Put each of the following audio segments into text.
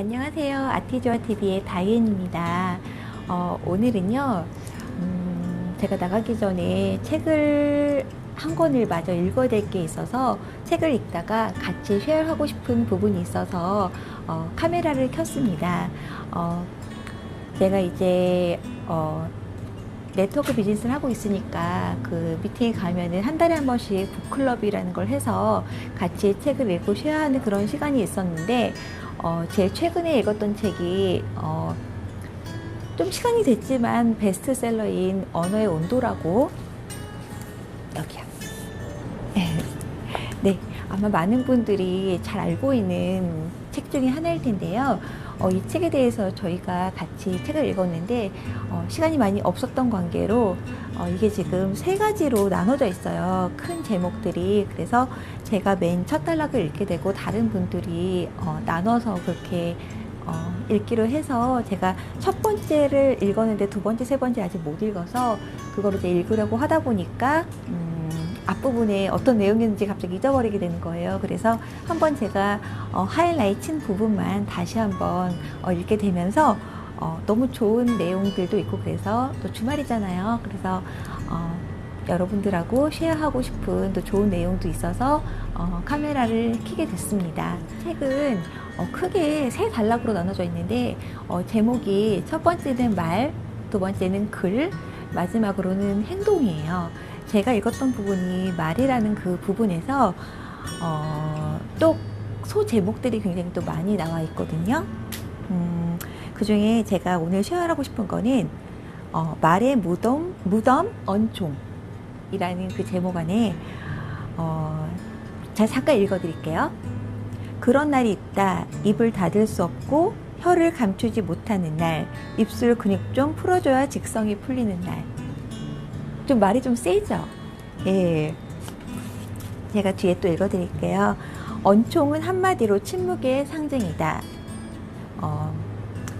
안녕하세요. 아티조아 TV의 다이앤입니다. 어, 오늘은요, 음, 제가 나가기 전에 책을 한 권을 마저 읽어야 될 게 있어서 책을 읽다가 같이 쉐어하고 싶은 부분이 있어서 어, 카메라를 켰습니다. 어, 제가 이제 어, 네트워크 비즈니스를 하고 있으니까 그 미팅에 가면은 한 달에 한 번씩 북클럽이라는 걸 해서 같이 책을 읽고 쉐어하는 그런 시간이 있었는데 어, 제일 최근에 읽었던 책이 어, 좀 시간이 됐지만 베스트셀러인 언어의 온도라고 여기요. 네, 아마 많은 분들이 잘 알고 있는 책 중에 하나일 텐데요. 어, 이 책에 대해서 저희가 같이 책을 읽었는데 어, 시간이 많이 없었던 관계로 어, 이게 지금 세 가지로 나눠져 있어요. 큰 제목들이 그래서 제가 맨 첫 단락을 읽게 되고 다른 분들이 어, 나눠서 그렇게 어, 읽기로 해서 제가 첫 번째를 읽었는데 두 번째, 세 번째 아직 못 읽어서 그거를 이제 읽으려고 하다 보니까 음, 앞부분에 어떤 내용이었는지 갑자기 잊어버리게 되는 거예요. 그래서 한번 제가 어, 하이라이트 친 부분만 다시 한번 어, 읽게 되면서 어, 너무 좋은 내용들도 있고 그래서 또 주말이잖아요. 그래서 어, 여러분들하고 쉐어하고 싶은 또 좋은 내용도 있어서 어, 카메라를 켜게 됐습니다. 책은 어, 크게 세 단락으로 나눠져 있는데 어, 제목이 첫 번째는 말, 두 번째는 글, 마지막으로는 행동이에요. 제가 읽었던 부분이 말이라는 그 부분에서 어, 또 소제목들이 굉장히 또 많이 나와 있거든요. 음, 그 중에 제가 오늘 쉐어하고 싶은 거는 어, 말의 무덤, 무덤 언총이라는 그 제목 안에 어, 자 잠깐 읽어드릴게요. 그런 날이 있다. 입을 닫을 수 없고 혀를 감추지 못하는 날. 입술 근육 좀 풀어줘야 직성이 풀리는 날. 좀 말이 좀 세죠? 예. 제가 뒤에 또 읽어드릴게요. 언총은 한마디로 침묵의 상징이다. 어,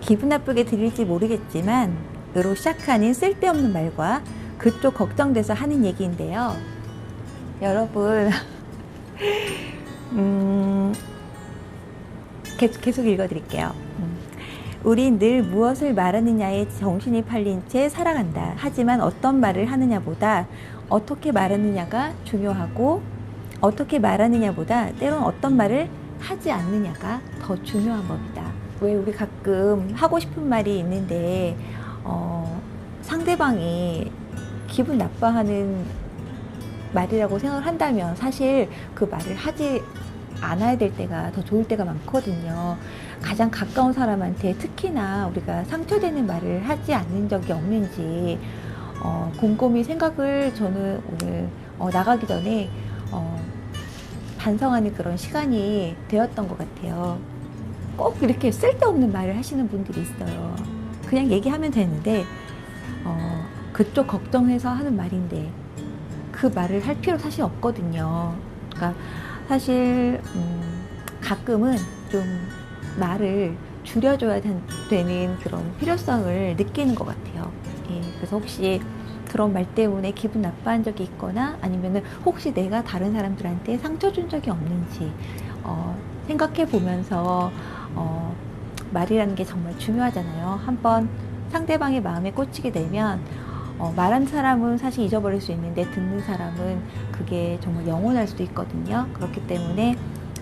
기분 나쁘게 들릴지 모르겠지만, 으로 시작하는 쓸데없는 말과 그쪽 걱정돼서 하는 얘기인데요. 여러분, 음, 계속, 계속 읽어드릴게요. 음. 우린 늘 무엇을 말하느냐에 정신이 팔린 채 살아간다. 하지만 어떤 말을 하느냐보다 어떻게 말하느냐가 중요하고 어떻게 말하느냐보다 때론 어떤 말을 하지 않느냐가 더 중요한 법이다. 왜 우리 가끔 하고 싶은 말이 있는데 어, 상대방이 기분 나빠하는 말이라고 생각을 한다면 사실 그 말을 하지 않아야 될 때가 더 좋을 때가 많거든요. 가장 가까운 사람한테 특히나 우리가 상처되는 말을 하지 않는 적이 없는지 어, 곰곰이 생각을 저는 오늘 어, 나가기 전에 어, 반성하는 그런 시간이 되었던 것 같아요. 꼭 이렇게 쓸데없는 말을 하시는 분들이 있어요. 그냥 얘기하면 되는데 어, 그쪽 걱정해서 하는 말인데 그 말을 할 필요 사실 없거든요. 그러니까 사실 음, 가끔은 좀 말을 줄여줘야 된- 되는 그런 필요성을 느끼는 것 같아요. 예, 그래서 혹시 그런 말 때문에 기분 나빠한 적이 있거나 아니면은 혹시 내가 다른 사람들한테 상처 준 적이 없는지 어, 생각해 보면서 어, 말이라는 게 정말 중요하잖아요. 한번 상대방의 마음에 꽂히게 되면 어, 말한 사람은 사실 잊어버릴 수 있는데 듣는 사람은 그게 정말 영원할 수도 있거든요. 그렇기 때문에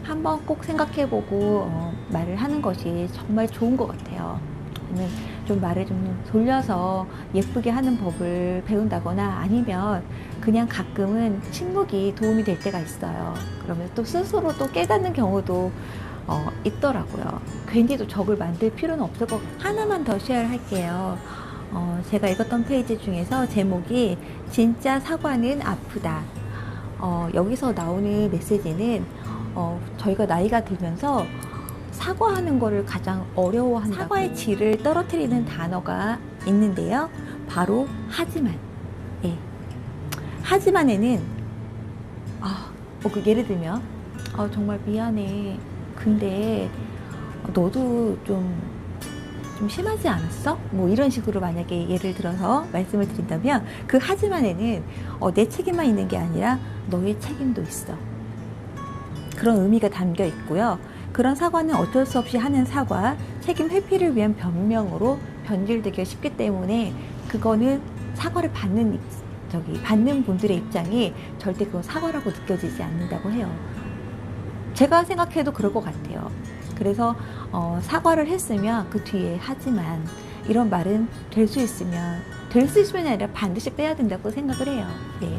한번 꼭 생각해보고 어, 말을 하는 것이 정말 좋은 것 같아요. 저는 좀 말을 좀 돌려서 예쁘게 하는 법을 배운다거나 아니면 그냥 가끔은 침묵이 도움이 될 때가 있어요. 그러면 또 스스로 또 깨닫는 경우도 어, 있더라고요. 괜히 또 적을 만들 필요는 없을 것. 하나만 더 쉐어를 할게요. 어, 제가 읽었던 페이지 중에서 제목이 진짜 사과는 아프다. 어, 여기서 나오는 메시지는 어, 저희가 나이가 들면서 사과하는 거를 가장 어려워한다. 사과의 질을 떨어뜨리는 단어가 있는데요. 바로 하지만. 예. 하지만에는 아, 뭐 그 예를 들면 아, 정말 미안해. 근데 너도 좀좀 심하지 않았어? 뭐 이런 식으로 만약에 예를 들어서 말씀을 드린다면 그 하지만에는 어, 내 책임만 있는 게 아니라 너의 책임도 있어. 그런 의미가 담겨 있고요. 그런 사과는 어쩔 수 없이 하는 사과, 책임 회피를 위한 변명으로 변질되기가 쉽기 때문에 그거는 사과를 받는 입- 저기 받는 분들의 입장이 절대 그건 사과라고 느껴지지 않는다고 해요. 제가 생각해도 그럴 것 같아요. 그래서 어, 사과를 했으면 그 뒤에 하지만 이런 말은 될 수 있으면 될 수 있으면이 아니라 반드시 빼야 된다고 생각을 해요. 네.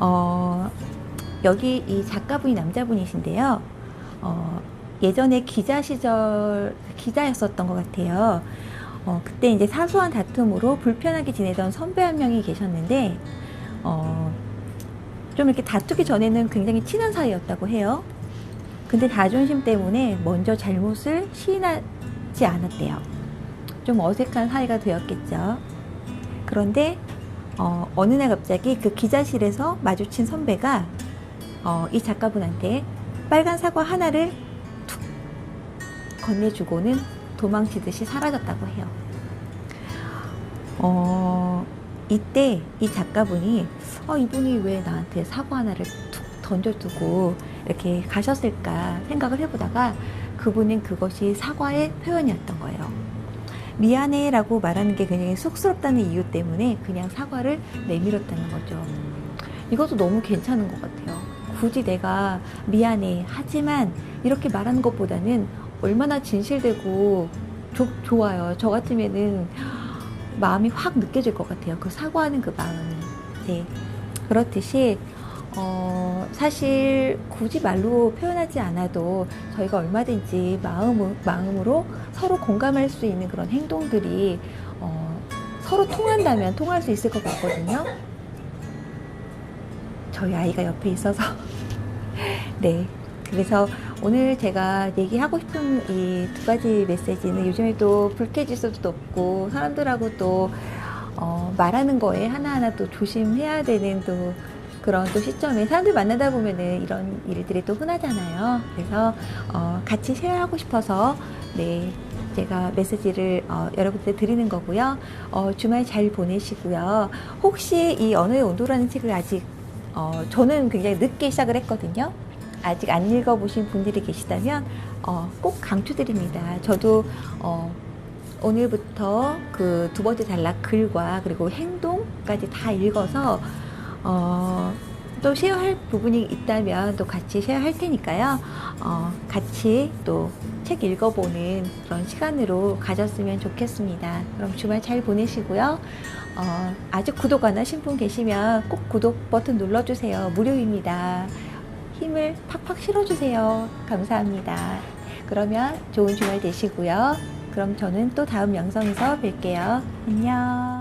어, 여기 이 작가분이 남자분이신데요. 어, 예전에 기자 시절 기자였었던 것 같아요. 어, 그때 이제 사소한 다툼으로 불편하게 지내던 선배 한 명이 계셨는데, 어, 좀 이렇게 다투기 전에는 굉장히 친한 사이였다고 해요. 근데 자존심 때문에 먼저 잘못을 시인하지 않았대요. 좀 어색한 사이가 되었겠죠. 그런데 어, 어느 날 갑자기 그 기자실에서 마주친 선배가 어, 이 작가분한테 빨간 사과 하나를 툭 건네주고는 도망치듯이 사라졌다고 해요. 어, 이때 이 작가분이 어, 이분이 왜 나한테 사과 하나를 툭 던져두고 이렇게 가셨을까 생각을 해보다가 그분은 그것이 사과의 표현이었던 거예요. 미안해 라고 말하는 게 굉장히 쑥스럽다는 이유 때문에 그냥 사과를 내밀었다는 거죠. 이것도 너무 괜찮은 것 같아요. 굳이 내가 미안해 하지만 이렇게 말하는 것보다는 얼마나 진실되고 조- 좋아요. 저 같으면은 마음이 확 느껴질 것 같아요. 그 사과하는 그 마음이. 네. 그렇듯이 어, 사실 굳이 말로 표현하지 않아도 저희가 얼마든지 마음, 마음으로 서로 공감할 수 있는 그런 행동들이 어, 서로 통한다면 통할 수 있을 것 같거든요. 저희 아이가 옆에 있어서. 네. 그래서 오늘 제가 얘기하고 싶은 이 두 가지 메시지는 요즘에 또 불쾌지수도 높고 사람들하고 또 어, 말하는 거에 하나하나 또 조심해야 되는 또 그런 또 시점에 사람들 만나다 보면은 이런 일들이 또 흔하잖아요. 그래서 어, 같이 쉐어하고 싶어서 네 제가 메시지를 어, 여러분들 드리는 거고요. 어, 주말 잘 보내시고요. 혹시 이 언어의 온도라는 책을 아직 어, 저는 굉장히 늦게 시작을 했거든요. 아직 안 읽어보신 분들이 계시다면 어, 꼭 강추드립니다. 저도 어, 오늘부터 그 두 번째 단락 글과 그리고 행동까지 다 읽어서 어, 또 쉐어할 부분이 있다면 또 같이 쉐어할 테니까요. 어, 같이 또 책 읽어보는 그런 시간으로 가졌으면 좋겠습니다. 그럼 주말 잘 보내시고요. 어, 아직 구독 안 하신 분 계시면 꼭 구독 버튼 눌러주세요. 무료입니다. 힘을 팍팍 실어주세요. 감사합니다. 그러면 좋은 주말 되시고요. 그럼 저는 또 다음 영상에서 뵐게요. 안녕.